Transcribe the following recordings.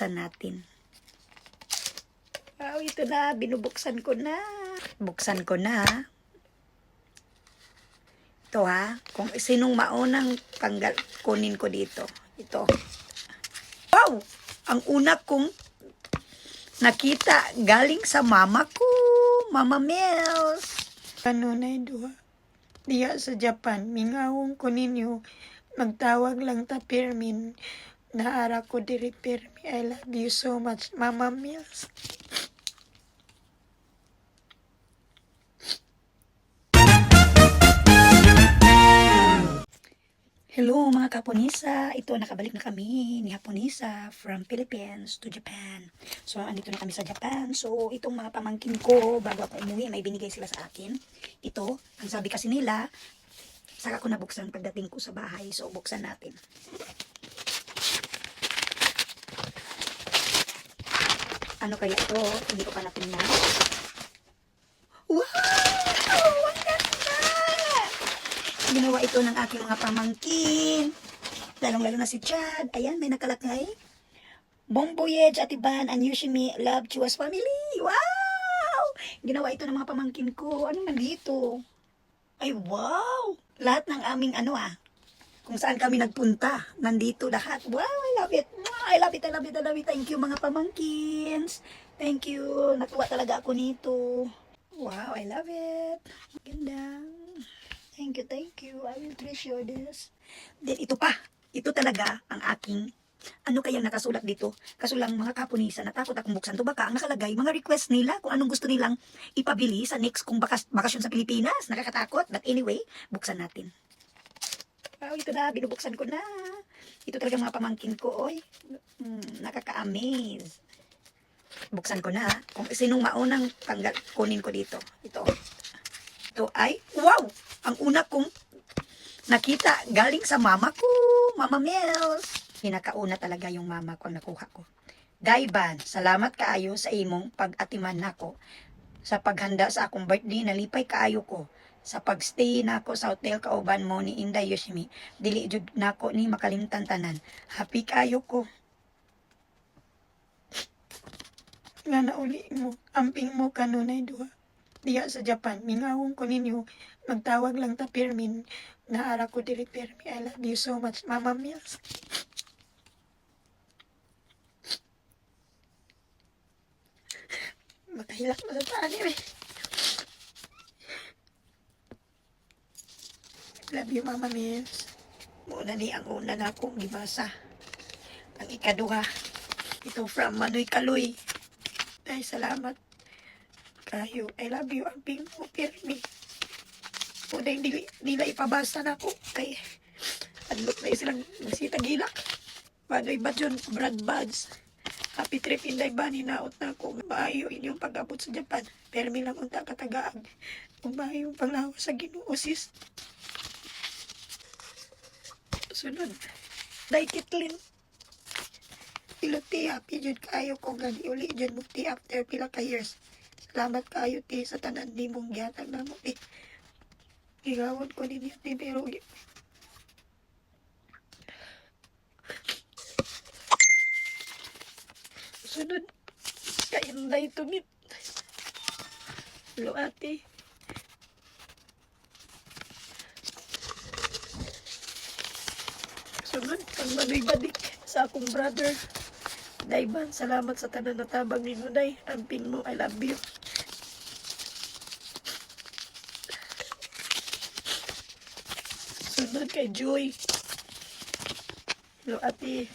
Buksan natin. Wow, ito na. Binubuksan ko na. Buksan ko na. Ito ha. Kung sinong maunang panggal, kunin ko dito. Ito. Wow! Ang una kong nakita galing sa mama ko. Mama Mels. Ano na duha? Diya sa Japan, mingawong ko ninyo. Magtawag lang ta Permin. Naara ko diri Permi. I love you so much, Mama Mels. Hello mga kaponisa, ito nakabalik na kami ni Haponisa from Philippines to Japan. So andito na kami sa Japan. So itong mga pamangkin ko bago ako umuwi, may binigay sila sa akin. Ito, ang sabi kasi nila, saka ko nabuksan pagdating ko sa bahay. So buksan natin. Ano kaya ito? Hindi ko pa natingnan. Wow! Ang ganda! Ginawa ito ng aking mga pamangkin. Lalong-lalo na si Chad. Ayan, may nakalakay. Bong Boyage, Atiban, and Yushimi, Love, Chuas Family. Wow! Ginawa ito ng mga pamangkin ko. Ano nandito? Ay, wow! Lahat ng aming ano ah, kung saan kami nagpunta. Nandito lahat. Wow, I love it. I love it, I love it, I love it. Thank you mga pamangkins. Thank you. Natuwa talaga ako nito. Wow, I love it. Ganda. Thank you, thank you. I will treasure this. Then ito pa. Ito talaga ang aking ano kayang nakasulat dito? Kaso lang mga kapunisa, natakot akong buksan to. Baka ang nakalagay, mga request nila kung anong gusto nilang ipabili sa next kong bakas bakasyon sa Pilipinas. Nakakatakot. But anyway, buksan natin. Wow, ito na. Binubuksan ko na. Ito talaga mga pamangkin ko. Oy, mm, nakaka-amaze. Buksan ko na. Kung sinong maunang tanggal, kunin ko dito. Ito. Ito ay, wow! Ang una kong nakita galing sa mama ko. Mama Mels. Pinakauna talaga yung mama ko nakuha ko. Daiban, salamat kaayo sa imong pag-atiman nako sa paghanda sa akong birthday nalipay kaayo ko sa pagstay nako sa hotel kauban mo ni Inday Yoshimi dili jud nako ni makalimtan tanan happy kaayo ko. Nga nauli mo amping mo kanunay duha. Diya sa Japan mingawong ko ninyo magtawag lang ta Permin naara ko diri Permi I love you so much Mama Mills Makahilak na sa taan eh. Love you, Mama Mills. Muna ni ang una na akong gibasa. Ang ikaduha. Ito from Manoy Kaloy. Ay, salamat. Kayo, I love you. Ang ping mo, Pirmi. Muna nila, nila ipabasa na ako. Kay, adlok na silang masita gilak. Manoy ba dyan, Brad Buds. Happy trip inday ba ni naot na ako. Maayo inyong pag-abot sa Japan. Permi lang unta katagaan. Umayo ang panglawa sa Ginoo sis. Sunod. Day Kitlin. Iloti happy jud kayo ko gani uli jud mo ti after pila ka years. Salamat kayo ti sa tanan ni mong gihatag na mo ti. Igawon ko ninyo ti pero Sunod. Kainday tumit. Hello, ate. Sunod, kang manoy badik sa akong brother. Dayban, salamat sa tanan na tabang ni Nuday. Amping mo, I love you. Sunod kay Joy. Hello, ate.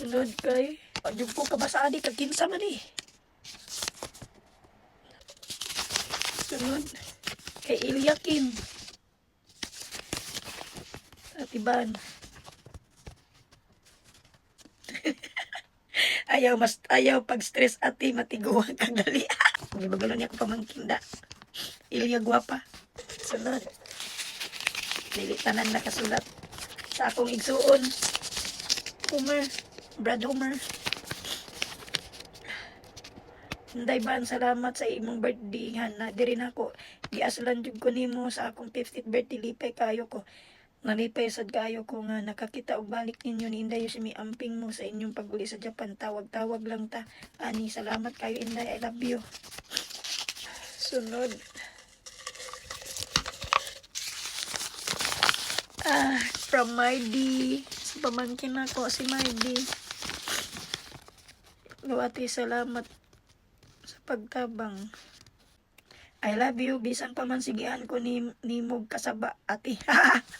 Sunod kay... Yung ko kabasaan ni kaginsa man eh. Sunod kay Ilyakim. At iban. ayaw mas ayaw pag stress ati matiguan kang dali. Di ba gano'n niya ako pamangkin da. Ilya guwapa. Sunod. Dili tanan nakasulat sa akong igsuon. Homer. Brad Homer. Hinday ba salamat sa imong birthday han na diri na ako giaslan jud ko nimo sa akong 50th birthday lipay kayo ko Nalipay sad kayo ko nga nakakita og balik ninyo ni Inday si amping mo sa inyong pag-uli sa Japan. Tawag-tawag lang ta. Ani, salamat kayo Inday. I love you. Sunod. Ah, from Mardy. Sa pamangkin ako si Mardy. Luwati, salamat sa pagtabang. I love you. Bisan pa man sigihan ko ni, ni mog kasaba, ate.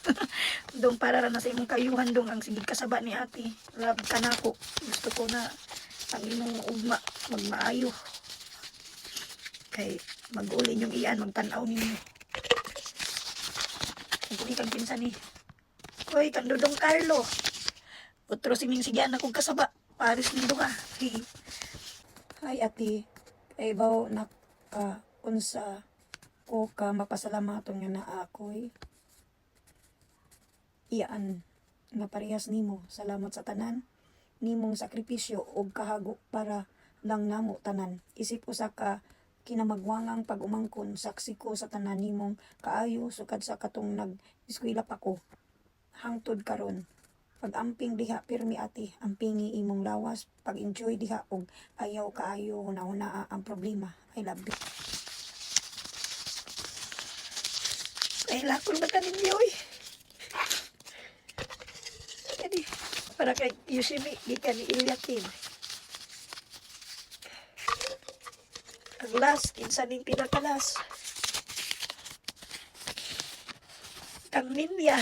dong para ra na sa imong kayuhan dong ang sigid kasaba ni ate. Love ka na ako. Gusto ko na ang imong ugma magmaayo. Kay mag-uli yung iyan, magtanaw ninyo. Hindi kang pinsan ni. Hoy, kang Dudong Carlo. Otro sining sigihan akong kasaba. Paris nindo ka. Hi, ate. Ay, baw, naka, unsa ko ka mapasalamaton nga na ako'y iyaan nga parehas nimo. Salamat sa tanan. Nimong sakripisyo o kahago para lang namo tanan. Isip usa ka kinamagwangang pag-umangkon saksi ko sa tanan nimong kaayo sukad sa katong nag-eskwela pa ko. Hangtod karon pag-amping diha pirmi ate ampingi imong lawas pag-enjoy diha og ayaw kaayo una-una ang problema. I love you. Ay lakon ba tanin niyo eh Kani, para kay Yoshimi di ka ni Ilyakin ang last kinsa ning pinakalas. Kang Ninya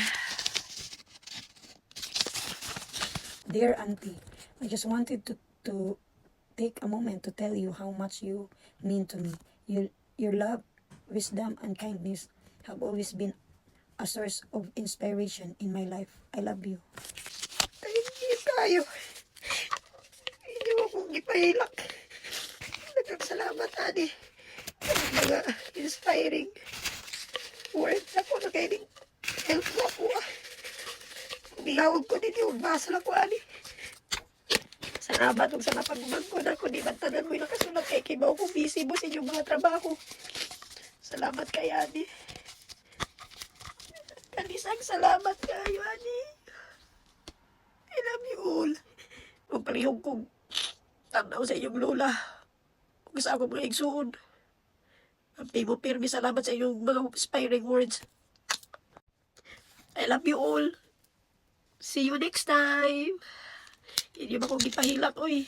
Dear Auntie, I just wanted to, to take a moment to tell you how much you mean to me. You, your love, wisdom, and kindness have always been a source of inspiration in my life. I love you. Thank you tayo. Hindi mo akong ipahilak. Nagkasalamat, Adi. Mga inspiring words ako na mo ako. Bihawag ko yung basa lang ko, ani. Salamat kung sa napagmangkod ako. Di man tanan mo yung nakasulat kay Kibaw ko busy mo sa inyong mga trabaho. Salamat kay Ani. Kanisang salamat kayo, Ani. I love you all. Kung palihog kong tanaw sa inyong lola. Kung sa akong mga igsuon. Ang mo pirmi salamat sa inyong mga inspiring words. I love you all. See you next time. Hindi ba ko gipahilak, oy.